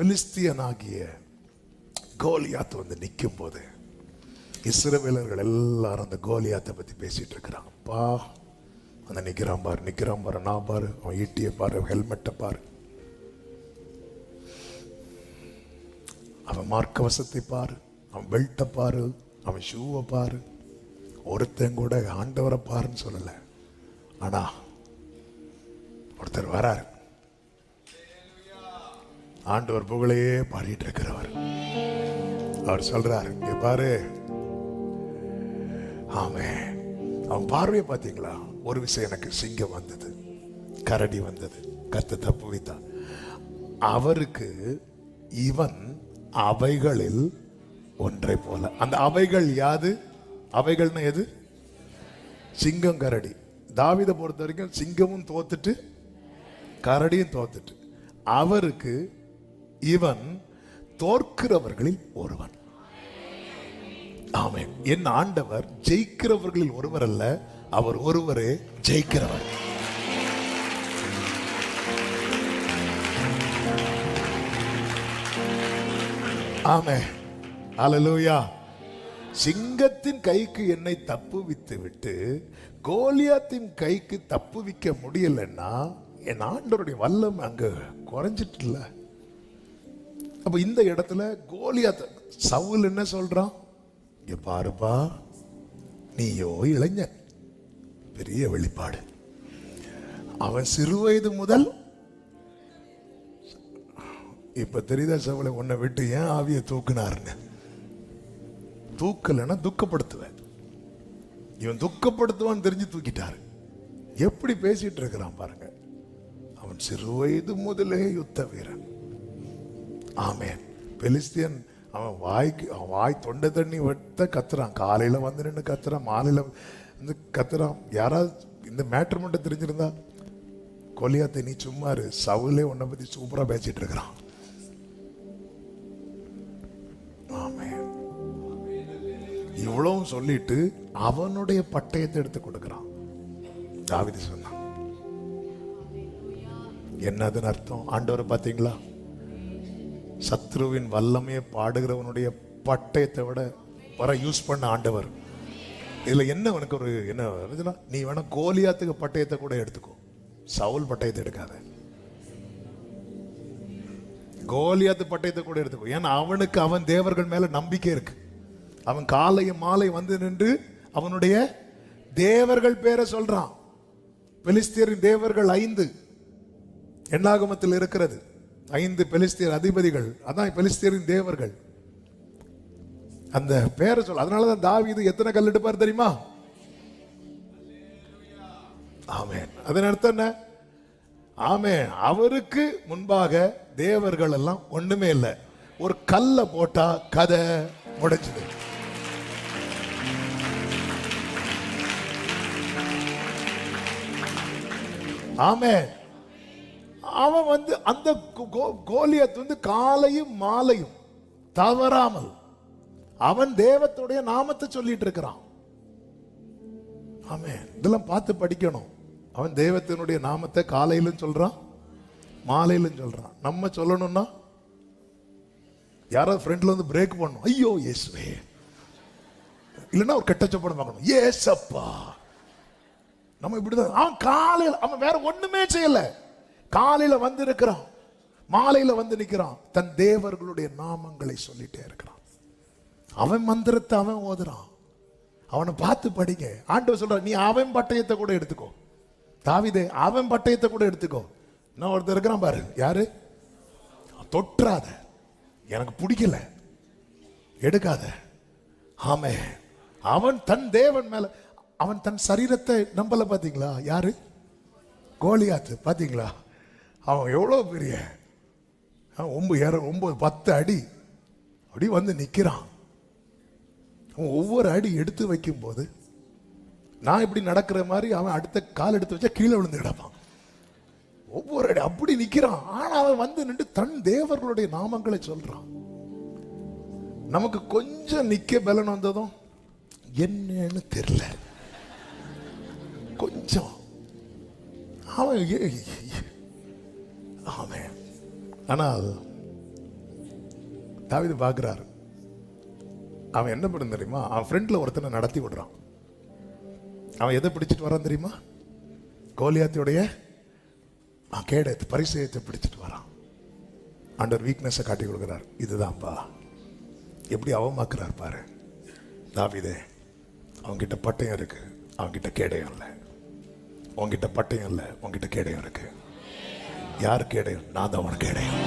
பெலிஸ்தியனாகிய கோலியாத்து வந்து நிற்கும் போது இஸ்ரவேலர்கள் எல்லாரும் அந்த கோலியாத்தை பற்றி பேசிகிட்டு இருக்கிறாங்க. பா அந்த நிற்கிறான் பாரு நிற்கிறான் பாரு நான் பாரு அவன் ஈட்டியை பாரு ஹெல்மெட்டை பாரு. அவன் மார்க்கவசத்தை பாரு அவன் பெல்ட்டை பாரு அவன் ஷூவை பாரு. ஒருத்தன் கூட ஆண்டவரை பாருன்னு சொல்லலை. ஆனால் ஒருத்தர் வராரு. ஆண்டவர் புகழையே பாடிட்டு இருக்கிறவர் அவர் சொல்றார் இங்க பாரு. ஆமே அவன் பார்வையை பார்த்தீங்களா? ஒரு விஷயம் எனக்கு சிங்கம் வந்தது கரடி வந்தது கத்த தப்பு வைத்தான். அவருக்கு இவன் அவைகளில் ஒன்றை போல. அந்த அவைகள் யாது? அவைகள்னு எது? சிங்கம் கரடி. தாவிதை பொறுத்த வரைக்கும் சிங்கமும் தோத்துட்டு கரடியும் தோத்துட்டு. அவருக்கு இவன் தோற்கிறவர்களில் ஒருவன். ஆமென். என் ஆண்டவர் ஜெயிக்கிறவர்களில் ஒருவர் அல்ல அவர் ஒருவரே ஜெயிக்கிறவர். ஆமே அலலூயா சிங்கத்தின் கைக்கு என்னை தப்புவித்து விட்டு கோலியாத்தின் கைக்கு தப்புவிக்க முடியலன்னா என் ஆண்டவருடைய வல்லம் அங்க குறைஞ்சிட்டுல அப்போ இந்த இடத்துல கோலியாத்த சவுல் என்ன சொல்றான்? இங்கே பாருப்பா நீயோ இளைஞன். பெரிய வெளிப்பாடு. அவன் சிறுவயது முதல் இப்ப தெரியுதா சவுளை உன்னை விட்டு ஏன் ஆவியை தூக்குனாருன்னு? தூக்கலைன்னா துக்கப்படுத்துவேன். இவன் துக்கப்படுத்துவான்னு தெரிஞ்சு தூக்கிட்டாரு. எப்படி பேசிட்டு இருக்கிறான் பாருங்க. அவன் சிறுவயது முதலே யுத்த வீரன். ஆமேன். பெலிஸ்தியன் அவன் வாய்க்கு அவன் வாய் தொண்டை தண்ணி வெட்ட கத்துறான். காலையில் வந்து நின்று கத்துறான் மாலையில் வந்து கத்துறான். யாராவது இந்த மேட்ரு மட்டும் தெரிஞ்சிருந்தா கொலியாத்தை நீ சும்மா இரு. சவுலே உன்னை பற்றி சூப்பராக பேசிகிட்டு இருக்கிறான். ஆமென். இவ்வளவும் சொல்லிட்டு அவனுடைய பட்டயத்தை எடுத்து கொடுக்குறான். தாவிதி சொன்னான். என்னதுன்னு அர்த்தம்? ஆண்டவரை பார்த்தீங்களா? சத்ருவின் வல்லமையை பாடுகிறவனுடைய பட்டயத்தை விட வர யூஸ் பண்ண ஆண்டவர். இதுல என்ன உனக்கு ஒரு என்ன நீ வேணா கோலியாத்துக்கு பட்டயத்தை கூட எடுத்துக்கோ. சவுல் பட்டயத்தை எடுக்காத. கோலியாத்து பட்டயத்தை கூட எடுத்துக்கோ. ஏன்னா அவனுக்கு அவன் தேவர்கள் மேல நம்பிக்கை இருக்கு. அவன் காலையும் மாலை வந்து நின்று அவனுடைய தேவர்கள் பேரை சொல்றான். பெலிஸ்தியரின் தேவர்கள் ஐந்து. எண்ணாகமத்தில் இருக்கிறது. ஐந்து பெலிஸ்தீர் அதிபதிகள் அதான் பெலிஸ்தீரின் தேவர்கள். அந்த பேரை சொல் அதனால தான் தாவிது எத்தனை கல் எடுப்பார் தெரியுமா? ஆமேன். அதன் அர்த்தம் என்ன? ஆமே அவருக்கு முன்பாக தேவர்கள் எல்லாம் ஒண்ணுமே இல்லை. ஒரு கல்லை போட்டா கதை முடிஞ்சது. ஆமே அவன் வந்து அந்த கோ- கோ- கோலியத் வந்து காலையும் மாலையும் தவறாமல் அவன் தேவத்துடைய நாமத்தை சொல்லிட்டு இருக்கிறான். ஆமே இதெல்லாம் பார்த்து படிக்கணும். அவன் தேவத்தினுடைய நாமத்தை காலையிலும் சொல்றான் மாலையிலும் சொல்றான். நம்ம சொல்லணும்னா யாராவது ஃப்ரெண்ட்ல வந்து பிரேக் பண்ணணும். ஐயோ இயேசுவே. இல்லைன்னா ஒரு கெட்ட சப்படம் பார்க்கணும். ஏசப்பா நம்ம இப்படிதான். அவன் காலையில் அவன் வேற ஒண்ணுமே செய்யலை. காலையில வந்து இருக்கிறான் மாலையில வந்து நிற்கிறான். தன் தேவர்களுடைய நாமங்களை சொல்லிட்டே இருக்கிறான். அவன் மந்திரத்தை அவன் ஓதுறான். அவனை பார்த்து படிங்க. ஆண்டவர் சொல்கிற நீ அவன் பட்டயத்தை கூட எடுத்துக்கோ. தாவிதே அவன் பட்டயத்தை கூட எடுத்துக்கோ. நான் ஒருத்தர் இருக்கிறான் பாரு. யாரு? தொற்றாத. எனக்கு பிடிக்கல. எடுக்காத. ஆமே அவன் தன் தேவன் மேல அவன் தன் சரீரத்தை நம்பல பாத்தீங்களா? யாரு? கோலியாத்து பாத்தீங்களா? அவன் எவ்வளோ பெரிய? ஒம்பது ஒன்பது ஏற ஒம்பது பத்து அடி. அப்படி வந்து நிற்கிறான் அவன் ஒவ்வொரு அடி எடுத்து வைக்கும்போது நான் இப்படி நடக்கிற மாதிரி அவன் அடுத்த கால் எடுத்து வச்சா கீழே விழுந்து கிடப்பான். ஒவ்வொரு அடி அப்படி நிற்கிறான் ஆனால் அவன் வந்து நின்று தன் தேவர்களுடைய நாமங்களை சொல்கிறான் நமக்கு கொஞ்சம் நிற்க பலன் வந்ததும் என்னன்னு தெரியல. கொஞ்சம். அவன் அவன் ஆனால் தாவிது பார்க்குறாரு. அவன் என்ன பண்ண தெரியுமா? அவன் ஃப்ரெண்டில் ஒருத்தனை நடத்தி விடுறான். அவன் எதை பிடிச்சிட்டு வரான் தெரியுமா? கோலியாத்தியுடைய அவன் பரிசயத்தை பிடிச்சிட்டு வரான். ஆண்டவர் வீக்னஸை காட்டி கொடுக்குறார். இதுதான்ப்பா எப்படி அவமாக்குறார் பாரு. தாவிதே அவன்கிட்ட பட்டயம் இருக்குது அவன்கிட்ட கேடயம் இல்லை. உன்கிட்ட பட்டயம் இல்லை உன்கிட்ட கேடயம் இருக்குது யாருக்கு இடையும் நான் தான் உனக்கு இடையும்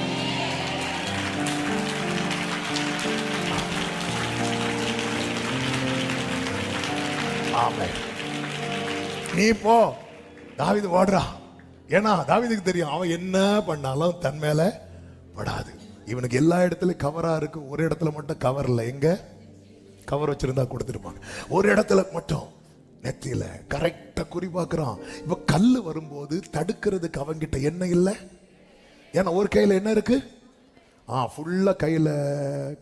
ஆமே நீ போ. தாவிது ஓடுறா. ஏன்னா தாவிதுக்கு தெரியும் அவன் என்ன பண்ணாலும் தன் மேல படாது. இவனுக்கு எல்லா இடத்துலயும் கவரா இருக்கு. ஒரு இடத்துல மட்டும் கவர் இல்லை. எங்க? கவர் வச்சிருந்தா கொடுத்துருப்பாங்க. ஒரு இடத்துல மட்டும். நெத்தியில கரெக்டாக குறிப்பாக்குறான் இப்போ கல் வரும்போது தடுக்கிறதுக்கு அவங்கிட்ட என்ன இல்லை? ஏன்னா ஒரு கையில் என்ன இருக்கு? ஆ ஃபுல்லாக கையில்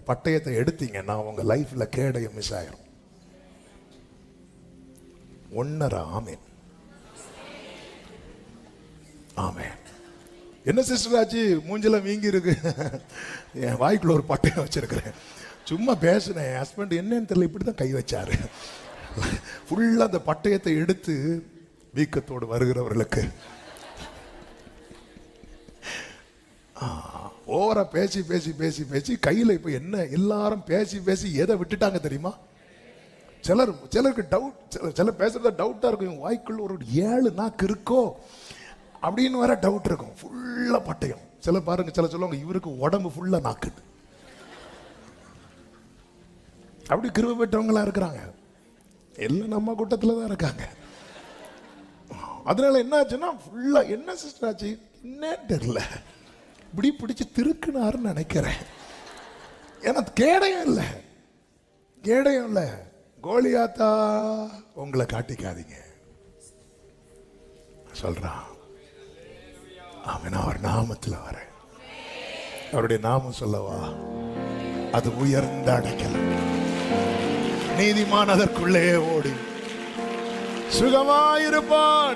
பட்டயத்தை எடுத்தீங்கன்னா உங்கள் லைஃப்பில் கேடயம் மிஸ் ஆயிரும். ஒன்னரை ஆமேன். ஆமேன். என்ன சிஸ்டர் ஆச்சு மூஞ்சில வீங்கி இருக்கு. என் வாய்க்குள்ள ஒரு பட்டயம் வச்சிருக்கிறேன். சும்மா பேசினேன். ஹஸ்பண்ட் என்னன்னு தெரியல இப்படி தான் கை வச்சாரு. ஃபுல்லாக அந்த பட்டயத்தை எடுத்து வீக்கத்தோடு வருகிறவர்களுக்கு. ஓவரா பேசி பேசி பேசி பேசி கையில் இப்போ என்ன எல்லாரும் பேசி பேசி எதை விட்டுட்டாங்க தெரியுமா? சிலர் சிலருக்கு டவுட் சில சில பேசுகிறத டவுட்டாக இருக்கும். வாய்க்குள்ள ஒரு ஏழு நாக்கு இருக்கோ? அப்படின்னு வர டவுட் இருக்கும். ஃபுல்லாக பட்டயம். சில பாருங்க சில சொல்லுவாங்க இவருக்கு உடம்பு ஃபுல்லாக நாக்குது. அப்படி கிருப பெற்றவங்களா இருக்கிறாங்க. எல்லாம் நம்ம கூட்டத்தில் தான் இருக்காங்க. அதனால என்ன ஆச்சுன்னா ஃபுல்லாக என்ன சிஸ்டர் ஆச்சு? என்னன்னு தெரில இப்படி பிடிச்சி திருக்குனாருன்னு நினைக்கிறேன். ஏன்னா கேடயம் இல்லை. கேடயம் இல்லை. கோலியாத்தா உங்களை காட்டிக்காதீங்க. சொல்றான். அவன் அவர் நாமத்தில் வரேன். அவருடைய நாமம் சொல்லவா? அது உயர்ந்த அடைக்கலாம். நீதிமான் அதற்குள்ளே ஓடி. சுகமாயிருப்பான்.